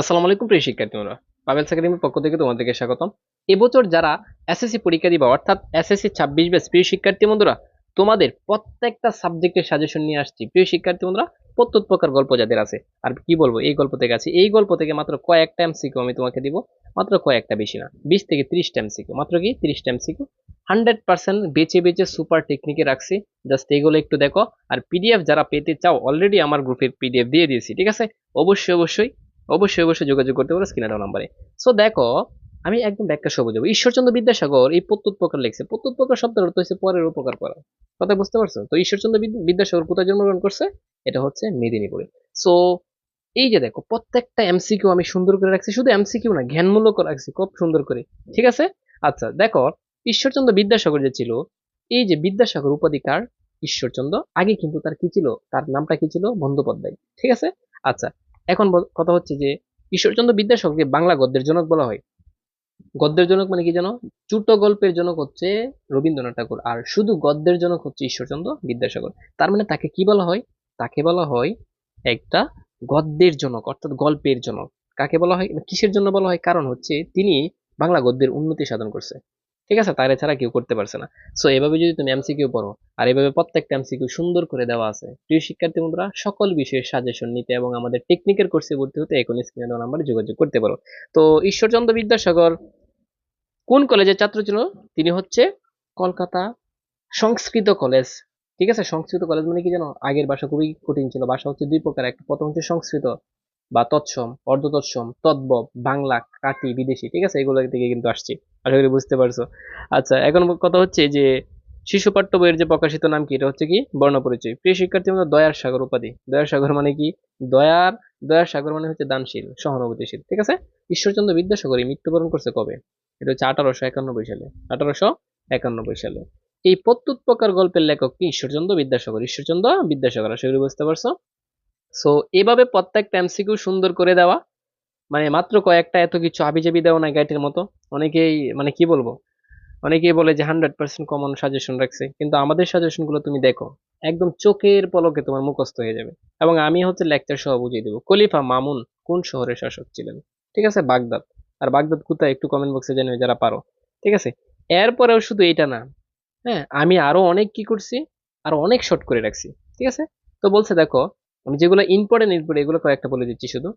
আসসালামু আলাইকুম প্রিয় শিক্ষার্থী বন্ধুরা পাবেল একাডেমির পক্ষ থেকে তোমাদেরকে স্বাগতম। এবছর যারা এসএসসি পরীক্ষা দিবা, অর্থাৎ এসএসসি ছাব্বিশ ব্যাচ, প্রিয় শিক্ষার্থী বন্ধুরা তোমাদের প্রত্যেকটা সাবজেক্টের সাজেশন নিয়ে আসছি। প্রিয় শিক্ষার্থী বন্ধুরা প্রত্যেক প্রকার গল্প যাদের আছে, আর কি বলব, এই গল্প থেকে আছে। এই গল্প থেকে মাত্র কয়েকটা এমসিকিউ আমি তোমাকে দিব, মাত্র কয়েকটা বেশি না, বিশ থেকে ত্রিশটা এমসিকিউ মাত্র কি ত্রিশটা এমসিকিউ হান্ড্রেড পার্সেন্ট বেছে বেছে সুপার টেকনিকে রাখছি। জাস্ট এইগুলো একটু দেখো। আর পিডিএফ যারা পেতে চাও অলরেডি আমার গ্রুপের পিডিএফ দিয়ে দিয়েছি, ঠিক আছে? অবশ্যই অবশ্যই অবশ্যই অবশ্যই যোগাযোগ করতে পারো স্ক্রিনে দেওয়া নাম্বারে। সো দেখো, আমি একদম ব্যাখ্যা সবুজ যাব ঈশ্বরচন্দ্র বিদ্যাসাগর এই প্রত্যুত প্রকার লিখছে। প্রত্যুত প্রকার শব্দের অর্থ হচ্ছে পরের উপকার করা। কথা বুঝতে পারছ? তো ঈশ্বরচন্দ্র বিদ্যাসাগর কোথায় জন্মগ্রহণ করছে? এটা হচ্ছে মেদিনীপুরে। সো এই যে দেখো, প্রত্যেকটা এমসিকিউ আমি সুন্দর করে রাখছি। শুধু এমসিকিউ না জ্ঞানমূলক রাখছি, খুব সুন্দর করে। ঠিক আছে? আচ্ছা দেখো, ঈশ্বরচন্দ্র বিদ্যাসাগর যে ছিল, এই যে বিদ্যাসাগর উপাধিকার ঈশ্বরচন্দ্র, আগে কিন্তু তার কি ছিল? তার নামটা কি ছিল? বন্দ্যোপাধ্যায়। ঠিক আছে? আচ্ছা এখন কথা হচ্ছে যে, ঈশ্বরচন্দ্র বিদ্যাসাগরকে বাংলা গদ্যের জনক বলা হয়। গদ্যের জনক মানে কি জানো? ছোট গল্পের জনক হচ্ছে রবীন্দ্রনাথ ঠাকুর, আর শুধু গদ্যের জনক হচ্ছে ঈশ্বরচন্দ্র বিদ্যাসাগর। তার মানে তাকে কি বলা হয়? তাকে বলা হয় একটা গদ্যের জনক, অর্থাৎ গল্পের জনক। কাকে বলা হয়? কিসের জন্য বলা হয়? কারণ হচ্ছে তিনি বাংলা গদ্যের উন্নতি সাধন করছে। ঠিক আছে? তার ছাড়া কেউ করতে পারছে না। সো এভাবে যদি তুমি এমসিকিউ পড়ো, আর এভাবে প্রত্যেকটা এমসিকিউ সুন্দর করে দেওয়া আছে, প্রিয় শিক্ষার্থী বন্ধুরা, সকল বিষয়ের সাজেশন নিতে এবং আমাদের টেকনিকের কোর্সে ভর্তি হতে এখন স্ক্রিনে দেওয়া নাম্বারে যোগাযোগ করতে পারো। তো, ঈশ্বরচন্দ্র বিদ্যাসাগর, কোন কলেজের ছাত্র ছিল? তিনি হচ্ছে কলকাতা সংস্কৃত কলেজ। ঠিক আছে? সংস্কৃত কলেজ মানে কি জানো? আগের ভাষা খুবই কঠিন ছিল। ভাষা হচ্ছে দুই প্রকার। একটা প্রথম হচ্ছে সংস্কৃত বা তৎসম অর্ধ তৎসম তদ্ভব, বাংলা কাটি বিদেশি, ঠিক আছে? এগুলো থেকে কিন্তু আসছে। আশা করি বুঝতে পারছ। আচ্ছা এখন কথা হচ্ছে যে শিশু পাঠ্য বইয়ের যে প্রকাশিত নাম কি, এটা হচ্ছে কি? বর্ণ পরিচয়। প্রিয় শিক্ষার্থী আমরা দয়ার সাগর উপাধি। দয়ার সাগর মানে কি? দয়ার দয়ার সাগর মানে হচ্ছে দানশীল, সহানুভূতিশীল, ঠিক আছে? ঈশ্বরচন্দ্র বিদ্যাসাগর এই মৃত্যুবরণ করছে কবে? এটা হচ্ছে আঠারোশো একানব্বই সালে। আঠারোশো একানব্বই সালে। এই প্রত্যুত প্রকার গল্পের লেখক কি? ঈশ্বরচন্দ্র বিদ্যাসাগর। ঈশ্বরচন্দ্র বিদ্যাসাগর, আশা করি বুঝতে পারছ? সো এভাবে প্রত্যেকটা এমসিকিউ সুন্দর করে দেওয়া মানে মাত্র কয়েকটা এত কিছু আবিজাবি দেওয়া না গাইটের মতো। অনেকেই মানে কি বলব? অনেকেই বলে যে হান্ড্রেড পার্সেন্ট কমন সাজেশন রাখছে, কিন্তু আমাদের সাজেশনগুলো তুমি দেখো, একদম চোখের পলকে তোমার মুখস্থ হয়ে যাবে। এবং আমি হচ্ছে লেকচার সহ বুঝিয়ে দেবো। খলিফা মামুন কোন শহরের শাসক ছিলেন? ঠিক আছে? বাগদাদ। আর বাগদাদ কোথায়? একটু কমেন্ট বক্সে জানিও যারা পারো। ঠিক আছে? এরপরেও শুধু এইটা না। হ্যাঁ আমি আরও অনেক কি করছি? আরও অনেক শর্ট করে রাখছি। ঠিক আছে? তো বলছে, দেখো আমি যেগুলো ইম্পর্টেন্ট ইম্পর্টেন্ট এগুলো কয়েকটা বলে দিচ্ছি শুধু।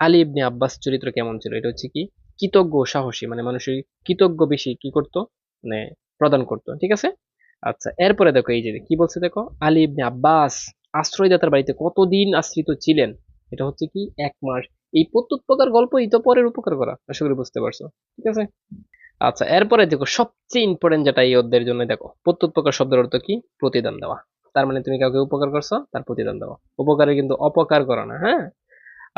আলী ইবনে আব্বাস চরিত্র কেমন ছিল? এটা হচ্ছে কি? কৃতজ্ঞ সাহসী মানে মানুষের কৃতজ্ঞ বেশি কি করতো? মানে প্রদান করতো, ঠিক আছে? আচ্ছা এরপরে দেখো এই যে, কি বলছে দেখো? আলী ইবনে আব্বাস আশ্রয়দাতার বাড়িতে কতদিন আশ্রিত ছিলেন? এটা হচ্ছে কি? এক মাস। এই প্রত্যুত গল্প তো পরের উপকার করা, আশা করি বুঝতে পারছ, ঠিক আছে? আচ্ছা এরপরে দেখো সবচেয়ে ইম্পর্টেন্ট যেটা এই অধ্যায়ের জন্য দেখো প্রত্যুত প্রকার শব্দের অর্থ কি? প্রতিদান দেওয়া। তার মানে তুমি কাউকে উপকার করছ, তার প্রতিদান দেওয়া উপকারে কিন্তু অপকার করো না হ্যাঁ?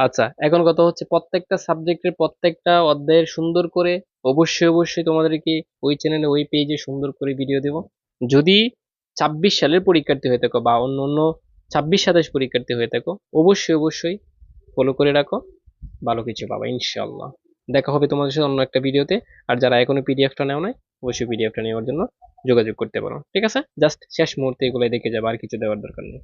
আচ্ছা এখন কথা হচ্ছে প্রত্যেকটা সাবজেক্টের প্রত্যেকটা অধ্যায়ের সুন্দর করে অবশ্যই অবশ্যই তোমাদেরকে ওই চ্যানেলে ওই পেজে সুন্দর করে ভিডিও দেব। যদি ছাব্বিশ সালের পরীক্ষার্থী হয়ে থাকো বা অন্য অন্য ছাব্বিশ সাতাশ পরীক্ষার্থী হয়ে থাকো, অবশ্যই অবশ্যই ফলো করে রাখো। ভালো কিছু পাবা ইনশাল্লাহ দেখা হবে তোমাদের সাথে অন্য একটা ভিডিওতে আর যারা এখনও পিডিএফটা নেও নাই অবশ্যই পিডিএফটা নেওয়ার জন্য যোগাযোগ করতে পারো। ঠিক আছে? জাস্ট শেষ মুহূর্তে এগুলো দেখে যাব, আর কিছু দেওয়ার দরকার নেই।